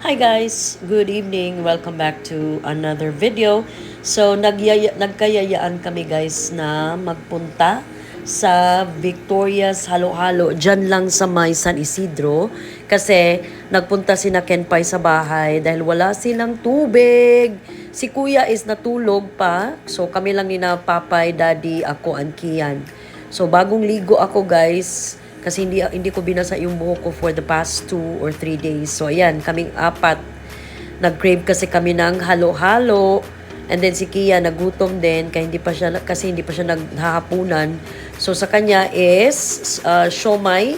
Hi guys, good evening. Welcome back to another video. So nagyaya, nagkayayaan kami guys na magpunta sa Victoria's Halo-Halo dyan lang sa may San Isidro kasi nagpunta si na Kenpai sa bahay dahil wala silang tubig. Si kuya is natulog pa. So kami lang ni na Papay, Daddy, ako, and Kian. So bagong ligo ako guys kasi hindi hindi ko binasa yung buhok ko for the past two or three days. So ayan, kaming apat. Nag-crave kasi kami ng halo-halo. And then si Kia nagutom din kaya hindi pa siya kasi hindi pa siya naghahapunan. So sa kanya is uh, siomay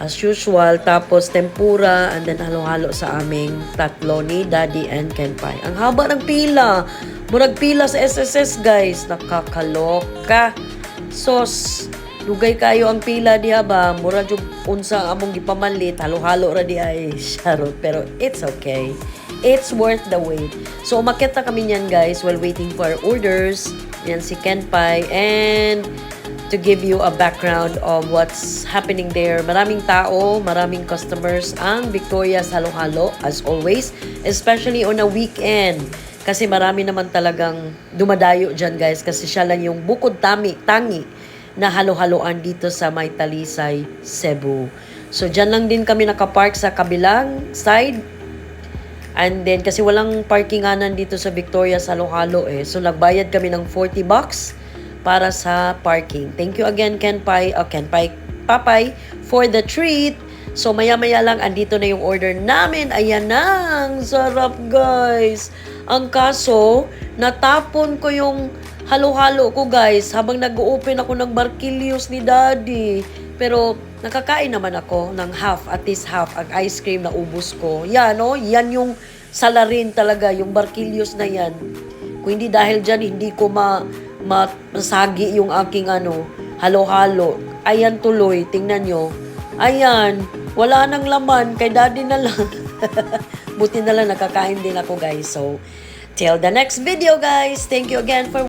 as usual tapos tempura and then halo-halo sa aming tatlo ni Daddy and Kenpai. Ang haba ng pila. Murag pila sa SSS guys. Nakakaloka. Sos, Lugay kayo ang pila diha ba? Mura jud unsa among gipamalit, halo-halo ra di charot. Pero it's okay. It's worth the wait. So umakyat na kami niyan guys while waiting for our orders. Yan si Kenpai and to give you a background of what's happening there. Maraming tao, maraming customers ang Victoria's Halo-Halo as always, especially on a weekend. Kasi marami naman talagang dumadayo dyan guys kasi siya lang yung bukod tami, tangi na halo-haloan dito sa May Talisay, Cebu. So, dyan lang din kami nakapark sa kabilang side. And then, kasi walang parkinganan dito sa Victoria sa halo-halo eh. So, nagbayad kami ng 40 bucks para sa parking. Thank you again, Kenpai, oh, Kenpai, Papay, for the treat. So, maya-maya lang, andito na yung order namin. Ayan na, ang sarap, guys. Ang kaso, natapon ko yung halo-halo ko guys habang nag-open ako ng barkilios ni daddy. Pero nakakain naman ako ng half, at least half, ang ice cream na ubos ko. Yan, no? Yan yung salarin talaga, yung barkilios na yan. Kung hindi dahil dyan, hindi ko ma, masagi yung aking ano, halo-halo. Ayan tuloy, tingnan nyo. Ayan, wala nang laman, kay daddy na lang. Buti na lang nakakain din ako guys. So, till the next video guys. Thank you again for